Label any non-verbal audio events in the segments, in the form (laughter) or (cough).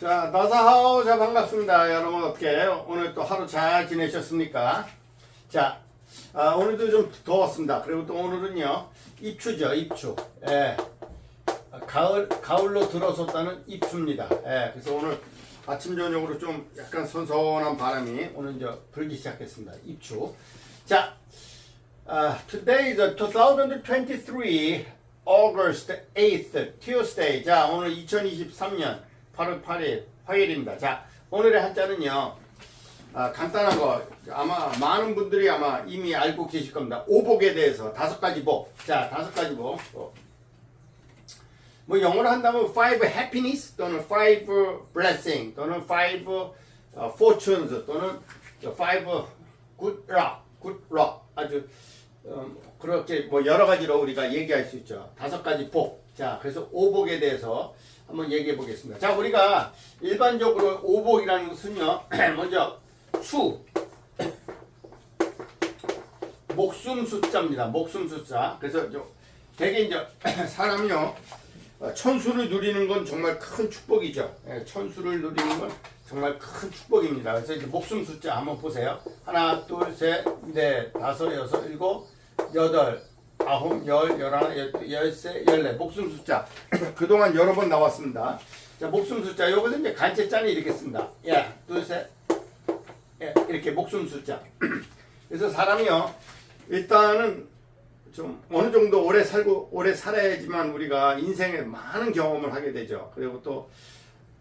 자, 나사하오. 자, 반갑습니다. 여러분, 어떻게, 오늘 또 하루 잘 지내셨습니까? 자, 아, 오늘도 좀 더웠습니다. 그리고 또 오늘은요, 입추죠, 입추. 예. 아, 가을, 가을로 들어섰다는 입추입니다. 예. 그래서 오늘 아침, 저녁으로 좀 약간 선선한 바람이 오늘 이제 불기 시작했습니다. 입추. 자, 아, today is 2023 August 8th, Tuesday. 자, 오늘 2023년 8월 8일 화요일입니다. 자, 오늘의 한자는요. 아, 간단한 거 아마 많은 분들이 아마 이미 알고 계실 겁니다. 오복에 대해서 다섯 가지 복. 자, 다섯 가지 복. 어. 뭐 영어로 한다면 five happiness 또는 five blessing 또는 five 어, fortunes 또는 저 five good luck, good luck 아주 음, 그렇게 뭐 여러 가지로 우리가 얘기할 수 있죠. 다섯 가지 복. 자, 그래서 오복에 대해서 한번 얘기해 보겠습니다. 자, 우리가 일반적으로 오복이라는 것은요, (clears throat) 먼저 수, (clears throat) 목숨 숫자입니다. 목숨 숫자. 그래서 저 대개 이제 (clears throat) 사람이요, 어, 천수를 누리는 건 정말 큰 축복이죠. 예, 천수를 누리는 건 정말 큰 축복입니다. 그래서 이제 목숨 숫자 한번 보세요. 하나, 둘, 셋, 넷, 다섯, 여섯, 일곱, 여덟, 아홉, 열, 열하나, 열두, 열세, 열네. 목숨 숫자. (clears throat) 그동안 여러 번 나왔습니다. 자, 목숨 숫자. 요것은 이제 간체 짠이 이렇게 씁니다. 예, 둘, 셋, 예, 이렇게 목숨 숫자. (clears throat) 그래서 사람이요, 일단은 좀 어느 정도 오래 살고 오래 살아야지만 우리가 인생에 많은 경험을 하게 되죠. 그리고 또,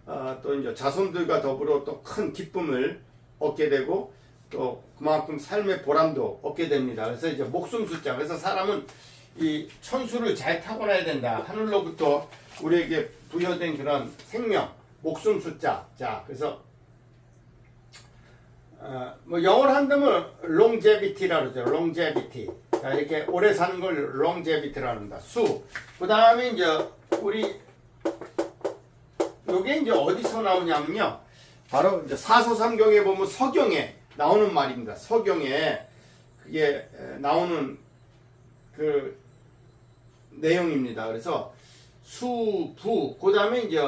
어, 또 이제 자손들과 더불어 또 큰 기쁨을 얻게 되고 또 그만큼 삶의 보람도 얻게 됩니다. 그래서 이제 목숨 숫자. 그래서 사람은 이 천수를 잘 타고나야 된다. 하늘로부터 우리에게 부여된 그런 생명, 목숨 숫자. 자, 그래서 어, 뭐 영어로 한다면 longevity라 그러죠. longevity. 자, 이렇게 오래 사는 걸 longevity라 합니다. 수. 그 다음에 이제 우리 요게 이제 어디서 나오냐면요. 바로 이제 사소삼경에 보면 서경에 나오는 말입니다. 서경에 그게 에, 나오는 그 내용입니다. 그래서 수, 부, 그 다음에 이제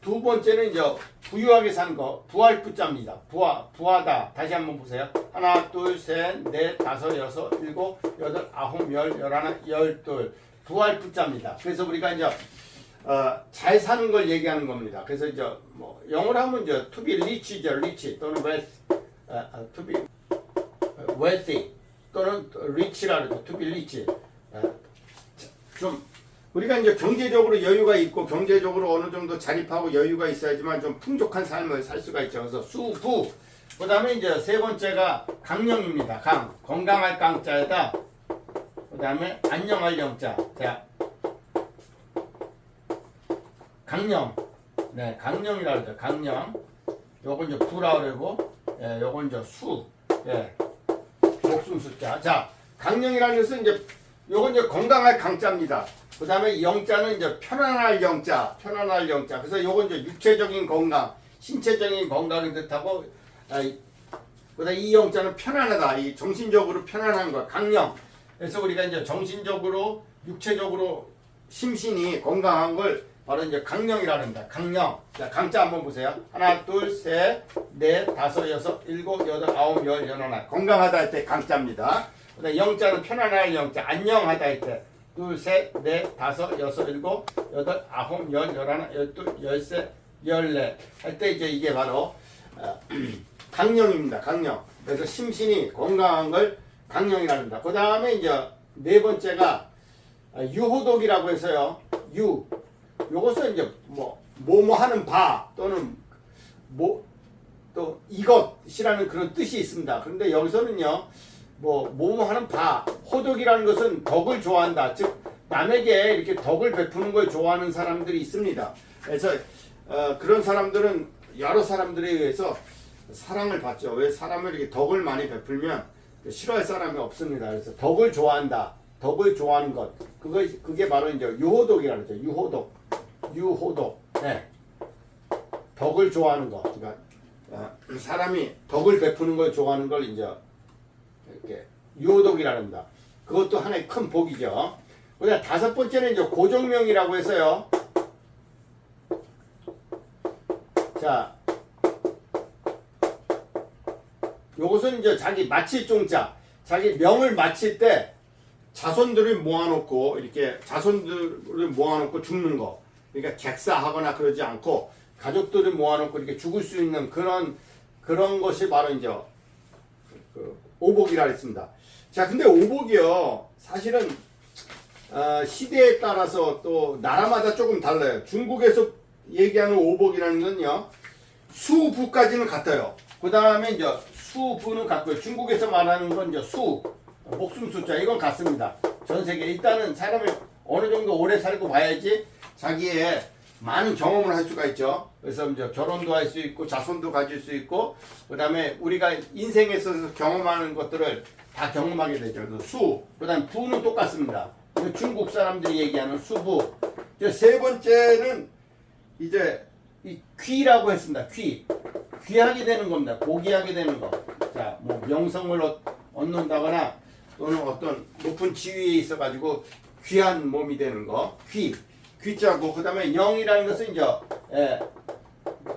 두 번째는 이제 부유하게 사는 거, 부할 부자입니다. 부하, 부하다. 다시 한번 보세요. 하나, 둘, 셋, 넷, 다섯, 여섯, 일곱, 여덟, 아홉, 열, 열하나, 열둘. 부할 부자입니다. 그래서 우리가 이제 어, 잘 사는 걸 얘기하는 겁니다. 그래서 이제 뭐 영어로 하면 이제 to be rich죠, rich 또는 wealth, 어, 어, to be wealthy 또는 rich라 그러죠, to be rich. 어, 좀 우리가 이제 경제적으로 여유가 있고 경제적으로 어느 정도 자립하고 여유가 있어야지만 좀 풍족한 삶을 살 수가 있죠. 그래서 수부. 그 다음에 이제 세 번째가 강령입니다. 강 건강할 강자에다 그 다음에 안녕할 영자. 자 강령. 네 강령이라 그러죠. 강령. 요건 이제 부라 그러고 예, 요건 이제 수. 예. 목숨 숫자. 자 강령이라는 것은 이제 요건 이제 건강할 강자입니다. 그 다음에 영자는 이제 편안할 영자, 편안할 영자. 그래서 요건 이제 육체적인 건강, 신체적인 건강인 듯하고, 아, 그 다음에 이 영자는 편안하다. 이 정신적으로 편안한 거, 강령. 그래서 우리가 이제 정신적으로, 육체적으로, 심신이 건강한 걸 바로 이제 강령이라는 겁니다. 강령. 자, 강자 한번 보세요. 하나, 둘, 셋, 넷, 다섯, 여섯, 일곱, 여덟, 아홉, 열, 열하나. 건강하다 할 때 강자입니다. 그 다음에 영자는 편안할 영자, 안녕하다 할 때. 둘, 셋, 넷, 다섯, 여섯, 일곱, 여덟, 아홉, 열, 열하나, 열둘, 열세, 열네 할때 이제 이게 바로 어, (clears throat) 강령입니다. 강령. 그래서 심신이 건강한 걸 강령이랍니다. 그 다음에 이제 네 번째가 어, 유호독이라고 해서요. 유. 요것은 이제 뭐 뭐뭐 하는 바 또는 뭐 또 이것이라는 그런 뜻이 있습니다. 그런데 여기서는요. 뭐 뭐뭐 하는 바 호덕이라는 것은 덕을 좋아한다. 즉 남에게 이렇게 덕을 베푸는 걸 좋아하는 사람들이 있습니다. 그래서 어, 그런 사람들은 여러 사람들에 의해서 사랑을 받죠. 왜 사람을 이렇게 덕을 많이 베풀면 싫어할 사람이 없습니다. 그래서 덕을 좋아한다. 덕을 좋아하는 것. 그거 그게 바로 이제 유호독이라는 거죠. 유호독. 유호독. 네. 덕을 좋아하는 것. 그러니까 어, 사람이 덕을 베푸는 걸 좋아하는 걸 이제 이렇게 유호독이라는 겁니다. 그것도 하나의 큰 복이죠. 그다음 다섯 번째는 이제 고정명이라고 해서요. 자, 요것은 이제 자기 마칠 종자, 자기 명을 마칠 때 자손들을 모아놓고 이렇게 자손들을 모아놓고 죽는 거. 그러니까 객사하거나 그러지 않고 가족들을 모아놓고 이렇게 죽을 수 있는 그런 그런 것이 바로 이제 그 오복이라 했습니다. 자, 근데 오복이요 사실은 어, 시대에 따라서 또 나라마다 조금 달라요. 중국에서 얘기하는 오복이라는 건요 수부까지는 같아요. 그 다음에 이제 수부는 같고요. 중국에서 말하는 건 이제 수, 목숨 숫자 이건 같습니다. 전 세계 일단은 사람을 어느 정도 오래 살고 봐야지 자기의 많은 경험을 할 수가 있죠. 그래서 이제 결혼도 할 수 있고 자손도 가질 수 있고 그 다음에 우리가 인생에 있어서 경험하는 것들을 다 경험하게 되죠. 그래서 수, 그 다음에 부는 똑같습니다. 중국 사람들이 얘기하는 수부. 이제 세 번째는 이제 이 귀라고 했습니다. 귀. 귀하게 되는 겁니다. 고귀하게 되는 거. 자, 뭐 명성을 얻- 얻는다거나 또는 어떤 높은 지위에 있어 가지고 귀한 몸이 되는 거. 귀. 귀자고 그다음에 영이라는 것은 이제 예,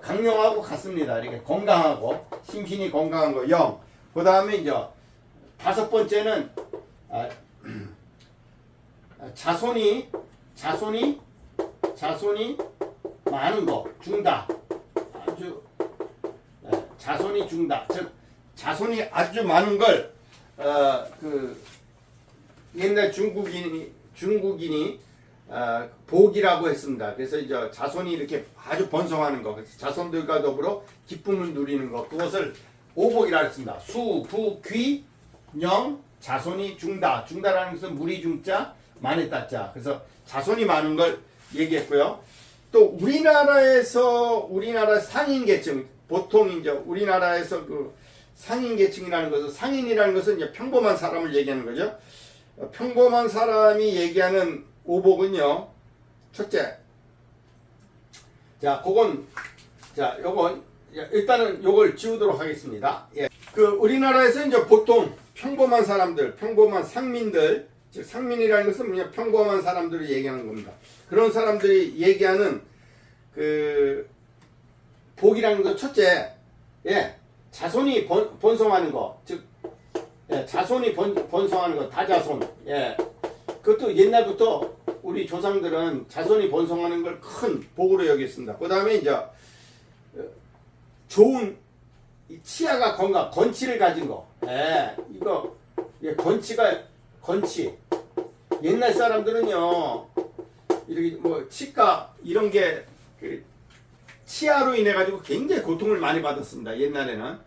강령하고 같습니다. 이렇게 건강하고 심신이 건강한 거 영. 그다음에 이제 다섯 번째는 아, (clears throat) 자손이 자손이 자손이 많은 거 중다 아주 예, 자손이 중다 즉 자손이 아주 많은 걸어그 옛날 중국인이 중국인이 어, 복이라고 했습니다. 그래서 이제 자손이 이렇게 아주 번성하는 거, 그래서 자손들과 더불어 기쁨을 누리는 것, 그것을 오복이라 했습니다. 수, 부, 귀, 영, 자손이 중다. 중다라는 것은 무리 중자, 만에 따자. 그래서 자손이 많은 걸 얘기했고요. 또 우리나라에서 우리나라 상인 계층, 보통 이제 우리나라에서 그 상인 계층이라는 것은 상인이라는 것은 이제 평범한 사람을 얘기하는 거죠. 어, 평범한 사람이 얘기하는 오복은요. 첫째. 자, 그건 자, 요건 일단은 요걸 지우도록 하겠습니다. 예. 그 우리나라에서 이제 보통 평범한 사람들, 평범한 상민들, 즉 상민이라는 것은 그냥 평범한 사람들을 얘기하는 겁니다. 그런 사람들이 얘기하는 그 복이라는 건 첫째, 예, 자손이 번, 번성하는 거, 즉 예, 자손이 번, 번성하는 거, 다자손, 예, 그것도 옛날부터 우리 조상들은 자손이 번성하는 걸 큰 복으로 여겼습니다. 그 다음에 이제 어, 좋은 이 치아가 건강, 건치를 가진 거. 예, 이거 예, 건치가 건치. 옛날 사람들은요 이렇게 뭐 치과 이런 게 그 치아로 인해 가지고 굉장히 고통을 많이 받았습니다. 옛날에는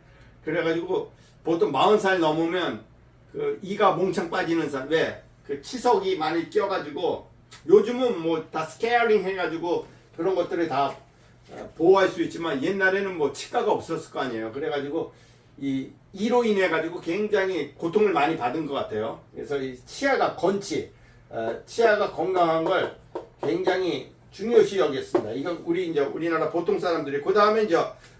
그래가지고 보통 40살 넘으면 그 이가 몽창 빠지는 사람 왜? 그 치석이 많이 껴가지고 요즘은 뭐 다 스케일링 해가지고 그런 것들을 다 어, 보호할 수 있지만 옛날에는 뭐 치과가 없었을 거 아니에요. 그래가지고 이 이로 인해 가지고 굉장히 고통을 많이 받은 것 같아요. 그래서 이 치아가 건치, 어, 치아가 건강한 걸 굉장히 중요시 여겼습니다. 이건 우리 이제 우리나라 보통 사람들이 그 다음에 이제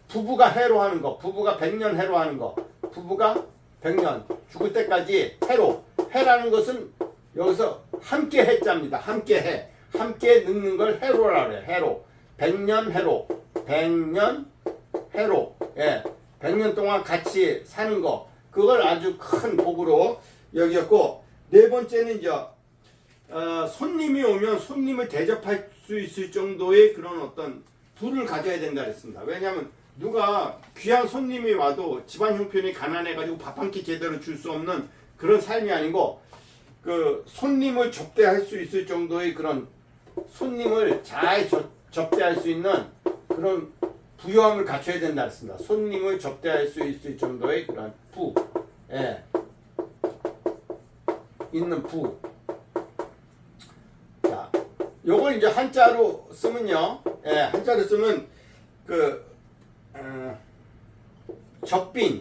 부부가 해로 하는 거, 부부가 백년 해로 하는 거, 부부가 백년 죽을 때까지 해로. 해라는 것은 여기서 함께 해자입니다. 함께 해. 함께 늙는 걸 해로라 그래요. 해로. 백년 해로. 백년 해로. 예. 백년 동안 같이 사는 거. 그걸 아주 큰 복으로 여겼고, 네 번째는 이제, 어, 손님이 오면 손님을 대접할 수 있을 정도의 그런 어떤 부를 가져야 된다 그랬습니다. 왜냐하면 누가 귀한 손님이 와도 집안 형편이 가난해가지고 밥 한 끼 제대로 줄 수 없는 그런 삶이 아니고 그 손님을 접대할 수 있을 정도의 그런 손님을 잘 저- 접대할 수 있는 그런 부유함을 갖춰야 된다 했습니다. 손님을 접대할 수 있을 정도의 그런 부, 예, 있는 부. 자, 요걸 이제 한자로 쓰면요, 예, 한자로 쓰면 그 어, 적빈.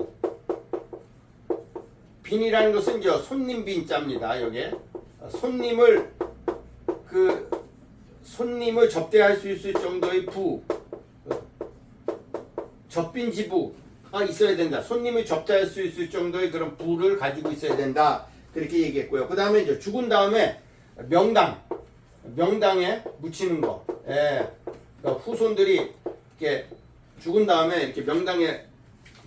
빈이라는 것은 이제 손님 빈자입니다. 여기에 어, 손님을 그 손님을 접대할 수 있을 정도의 부 어, 접빈 지부가 있어야 된다. 손님을 접대할 수 있을 정도의 그런 부를 가지고 있어야 된다. 그렇게 얘기했고요. 그 다음에 이제 죽은 다음에 명당 명당에 묻히는 거. 예. 그러니까 후손들이 이렇게 죽은 다음에 이렇게 명당에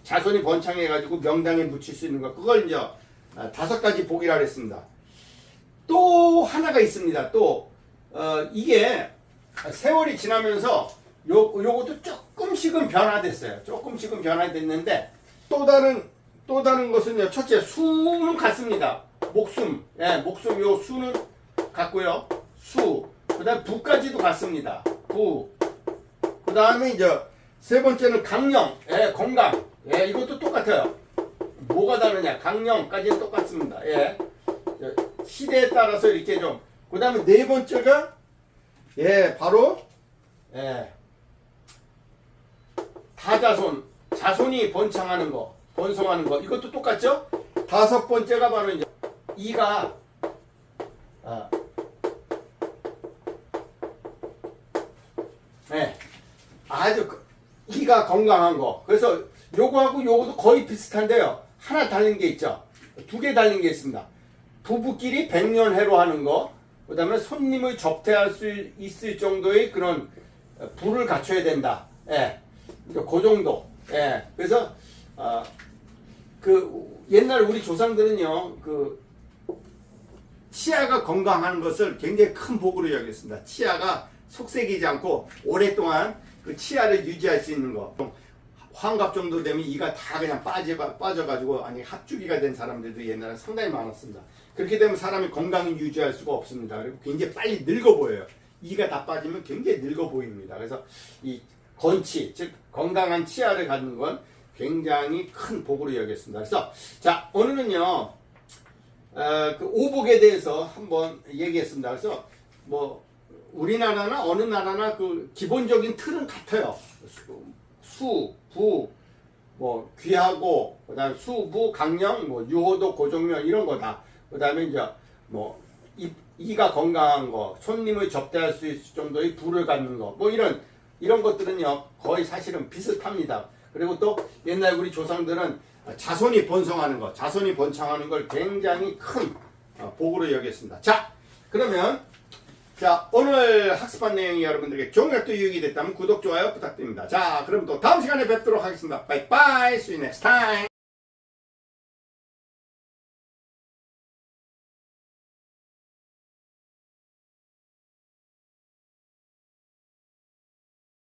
자손이 번창해가지고 명당에 묻힐 수 있는 거 그걸 이제 아, 다섯 가지 복이라 그랬습니다. 또 하나가 있습니다. 또 어, 이게 세월이 지나면서 요 요것도 조금씩은 변화됐어요. 조금씩은 변화됐는데 또 다른 또 다른 것은요. 첫째 수는 같습니다. 목숨, 예, 목숨 요 수는 같고요. 수, 그다음 부까지도 같습니다. 부. 그다음에 이제 세 번째는 강령, 예, 건강, 예, 이것도 똑같아요. 뭐가 다르냐? 강령까지는 똑같습니다. 예. 저, 시대에 따라서 이렇게 좀. 그 다음에 네 번째가 예, 바로 예. 다자손, 자손이 번창하는 거, 번성하는 거, 이것도 똑같죠? 다섯 번째가 바로 이제 이가 아, 예, 아주 그- 이가 건강한 거. 그래서 요거하고 요거도 거의 비슷한데요. 하나 달린 게 있죠. 두 개 달린 게 있습니다. 부부끼리 백년해로 하는 거. 그 다음에 손님을 접대할 수 있을 정도의 그런 부를 갖춰야 된다. 예, 그 정도. 예, 그래서 아, 그 옛날 우리 조상들은요, 그 치아가 건강한 것을 굉장히 큰 복으로 여겼습니다. 치아가 속색이지 않고 오랫동안 그 치아를 유지할 수 있는 거. 환갑 정도 되면 이가 다 그냥 빠져, 빠져가지고, 아니, 합주기가 된 사람들도 옛날에 상당히 많았습니다. 그렇게 되면 사람이 건강을 유지할 수가 없습니다. 그리고 굉장히 빨리 늙어 보여요. 이가 다 빠지면 굉장히 늙어 보입니다. 그래서 이 건치, 즉, 건강한 치아를 갖는 건 굉장히 큰 복으로 여겼습니다. 그래서, 자, 오늘은요, 어, 그 오복에 대해서 한번 얘기했습니다. 그래서 뭐 우리나라나 어느 나라나 그 기본적인 틀은 같아요. 수, 수, 부, 뭐 귀하고 그다음 수, 부, 강령, 뭐 유호도, 고종명 이런 거다. 그다음에 이제 뭐 이, 이가 건강한 거, 손님을 접대할 수 있을 정도의 부를 갖는 거, 뭐 이런 이런 것들은요 거의 사실은 비슷합니다. 그리고 또 옛날 우리 조상들은 자손이 번성하는 것, 자손이 번창하는 걸 굉장히 큰 어, 복으로 여겼습니다. 자, 그러면 자 오늘 학습한 내용이 여러분들에게 또 유익이 됐다면 구독, 좋아요 부탁드립니다. 자, 그럼 또 다음 시간에 뵙도록 하겠습니다. 바이바이, see you next time.